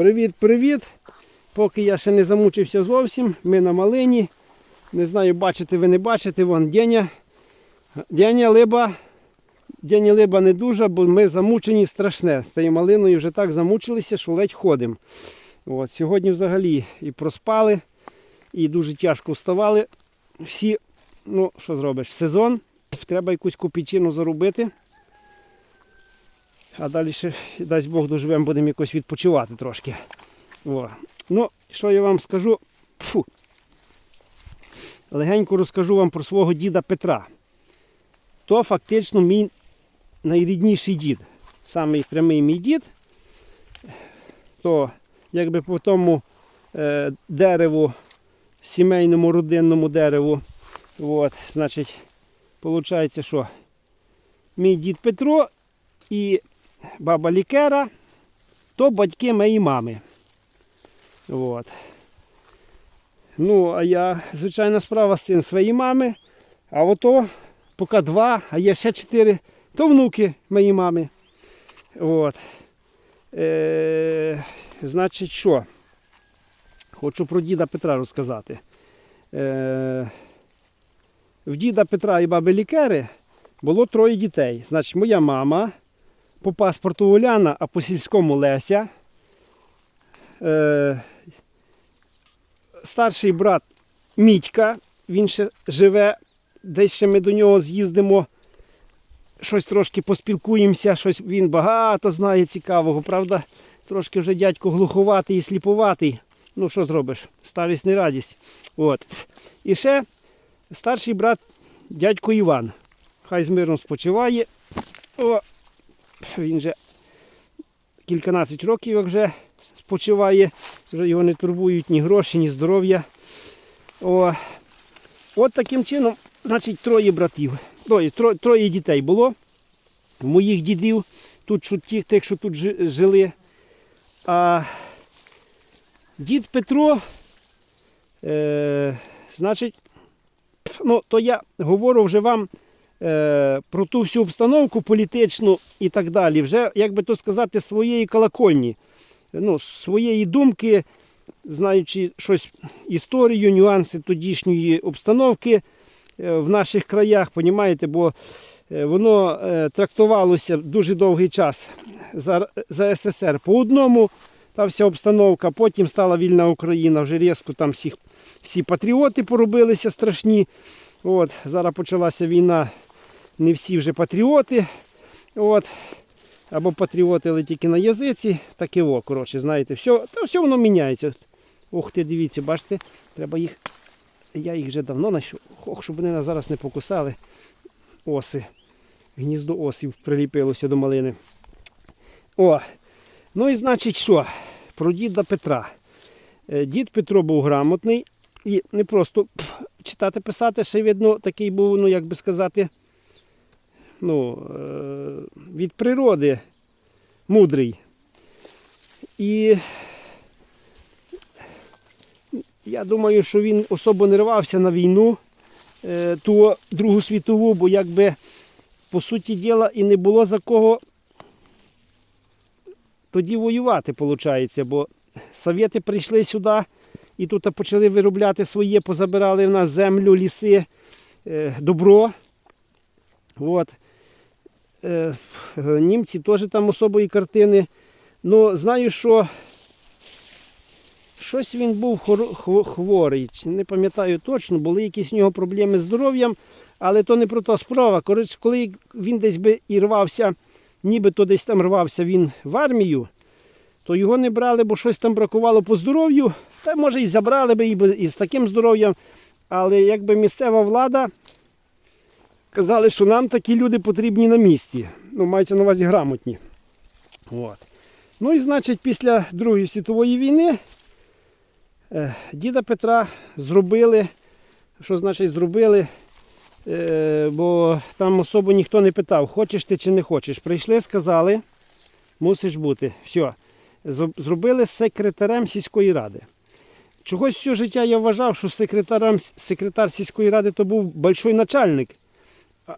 Привіт-привіт! Поки я ще не замучився зовсім, ми на малині. Не знаю, бачите ви не бачите, вон Деня. Деня либа. Деня либа не дуже, бо ми замучені страшне. Тією малиною вже так замучилися, що ледь ходимо. От, сьогодні взагалі і проспали, і дуже тяжко вставали. Всі, ну що зробиш, сезон, треба якусь копійчину заробити. А далі ще, дасть Бог, доживемо, будемо якось відпочивати трошки. О. Ну, що я вам скажу? Фу. Легенько розкажу вам про свого діда Петра. То фактично мій найрідніший дід. Самий прямий мій дід. То якби по тому е, дереву, сімейному родинному дереву. От, значить, виходить, що мій дід Петро і баба Лікера, то батьки моєї мами. От. Ну, а я, звичайна справа, син своєї мами. А ото поки два, а є ще чотири, то внуки моєї мами. От. Е, значить, що? Хочу про діда Петра розказати. Е, в діда Петра і баби Лікери було троє дітей. Значить, моя мама, по паспорту Уляна, а по сільському Леся. Е, старший брат Мітька, він ще живе, десь ще ми до нього з'їздимо, щось трошки поспілкуємося, щось він багато знає цікавого, правда? Трошки вже дядько глуховатий і сліпуватий. Ну, що зробиш? Старість не радість. От. І ще старший брат дядько Іван. Хай з миром спочиває. О, він вже кільканадцять років як вже спочиває, вже його не турбують ні гроші, ні здоров'я. О, От таким чином, значить, троє братів, троє, троє, дітей було. Моїх дідів, тут що тих, тих, що тут жили. А дід Петро, е, значить, ну, то я говорю вже вам про ту всю обстановку політичну і так далі. Вже, як би то сказати, своєї колокольні, ну, своєї думки, знаючи щось історію, нюанси тодішньої обстановки е, в наших краях, понімаєте, бо е, воно е, трактувалося дуже довгий час за, за СССР по одному. Та вся обстановка, потім стала вільна Україна, вже різко там всіх, всі патріоти поробилися страшні. От, зараз почалася війна, не всі вже патріоти. От, або патріоти, але тільки на язиці, так і во, коротше, знаєте, все, та все воно міняється. Ох ти, дивіться, бачите, треба їх. Я їх вже давно знайшов. Ох, щоб вони нас зараз не покусали. Оси. Гніздо осів приліпилося до малини. О, ну і значить що? Про діда Петра. Е, Дід Петро був грамотний і не просто читати, писати, ще видно, такий був, ну як би сказати, ну, е, від природи мудрий. І я думаю, що він особо не рвався на війну, е, ту Другу світову, бо якби по суті діла і не було за кого тоді воювати, виходить, бо совєти прийшли сюди і тут почали виробляти своє, позабирали в нас землю, ліси, е, добро. От. Е, Німці теж там особої картини. Ну, знаю, що щось він був хворий. Не пам'ятаю точно, були якісь у нього проблеми з здоров'ям, але то не про то справа. Коротше, коли він десь би і рвався, нібито десь там рвався він в армію, то його не брали, бо щось там бракувало по здоров'ю. Та може і забрали би- і з таким здоров'ям. Але якби місцева влада казали, що нам такі люди потрібні на місці. Ну, мається на увазі грамотні. От. Ну і значить, після Другої світової війни е, діда Петра зробили, що значить зробили, е, бо там особо ніхто не питав, хочеш ти чи не хочеш. Прийшли, сказали, мусиш бути. Все. Зробили секретарем сільської ради. Чогось все життя я вважав, що секретарем, секретар сільської ради то був большой начальник.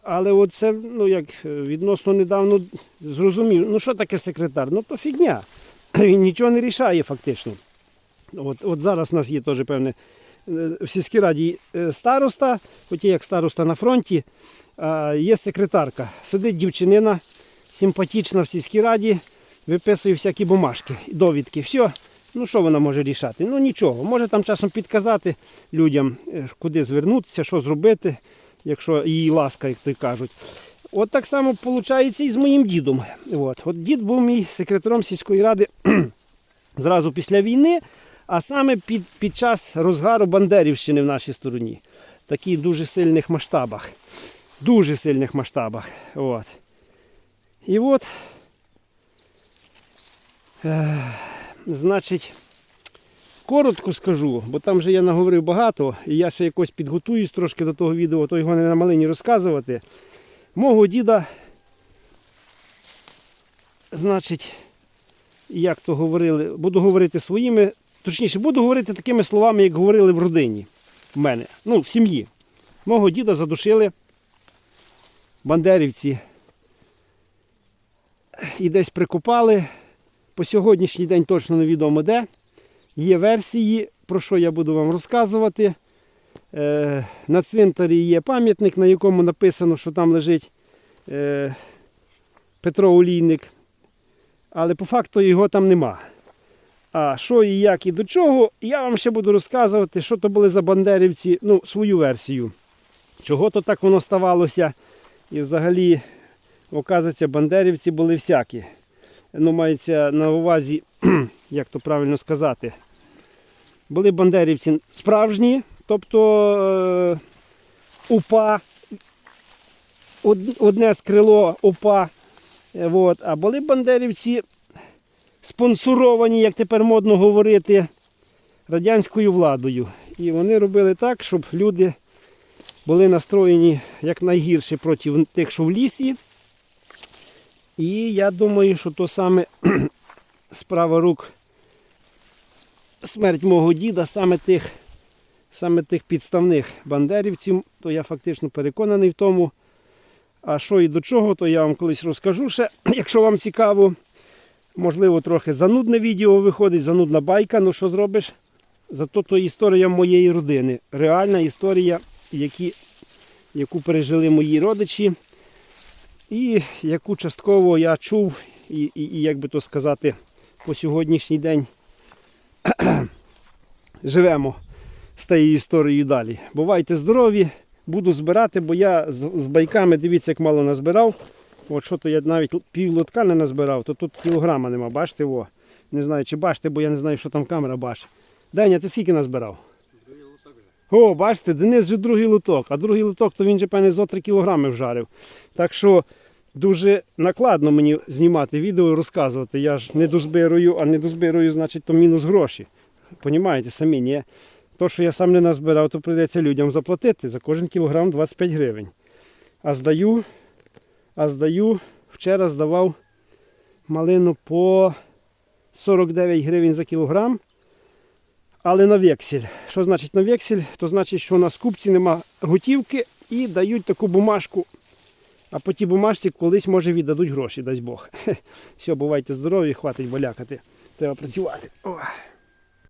Але от це, ну як е, відносно недавно зрозумів, ну що таке секретар? Ну то фігня. він нічого не рішає фактично. От, от зараз у нас є теж певне е, в сільській раді е, староста, хоч як староста на фронті, є секретарка. Сидить дівчинина симпатична в сільській раді, виписує всякі бумажки, довідки. Все. Ну що вона може рішати? Ну нічого. Може там часом підказати людям, куди звернутися, що зробити, якщо її ласка, як то кажуть. От так само виходить і з моїм дідом. От. От дід був мій секретарем сільської ради зразу після війни, а саме під, під час розгару Бандерівщини в нашій стороні. В дуже сильних масштабах. Дуже сильних масштабах. От. І от, е, значить, коротко скажу, бо там вже я наговорив багато, і я ще якось підготуюсь трошки до того відео, то його не на малині розказувати. Мого діда, значить, як то говорили, буду говорити своїми, точніше, буду говорити такими словами, як говорили в родині в мене, ну, в сім'ї. Мого діда задушили бандерівці і десь прикопали. По сьогоднішній день точно невідомо де. Є версії, про що я буду вам розказувати. Е, на цвинтарі є пам'ятник, на якому написано, що там лежить е, Петро Олійник. Але по факту його там нема. А що і як і до чого, я вам ще буду розказувати, що то були за бандерівці, ну, свою версію. Чого то так воно ставалося. І взагалі, оказується, бандерівці були всякі. Ну, мається на увазі, як то правильно сказати, були бандерівці справжні, тобто е, УПА, одне з крило УПА. Е, От. А були бандерівці спонсоровані, як тепер модно говорити, радянською владою. І вони робили так, щоб люди були настроєні якнайгірше проти тих, що в лісі. І я думаю, що то саме справа рук смерть мого діда, саме тих, саме тих підставних бандерівців, то я фактично переконаний в тому. А що і до чого, то я вам колись розкажу ще, якщо вам цікаво. Можливо, трохи занудне відео виходить, занудна байка, ну що зробиш? Зато то історія моєї родини. Реальна історія, які, яку пережили мої родичі, і яку частково я чув, і, і, і як би то сказати, по сьогоднішній день живемо з тією історією далі. Бувайте здорові, буду збирати, бо я з, з байками, дивіться, як мало назбирав. От що то я навіть пів лотка не назбирав, то тут кілограма нема, бачите, о. Не знаю, чи бачите, бо я не знаю, що там камера бачить. Деня, ти скільки назбирав? Другий лоток вже. О, бачите, Денис вже другий лоток, а другий лоток, то він же, певне, зо 3 кілограми вжарив. Так що дуже накладно мені знімати відео і розказувати. Я ж не дозбирую, а не дозбирую, значить, то мінус гроші. Понімаєте, самі, ні? То, що я сам не назбирав, то прийдеться людям заплатити за кожен кілограм 25 гривень. А здаю, а здаю, вчора здавав малину по 49 гривень за кілограм. Але на вексель. Що значить на вексель? То значить, що на скупці нема готівки і дають таку бумажку. А по тій бумажці колись може віддадуть гроші, дасть Бог. Все, бувайте здорові, хватить балякати. Треба працювати.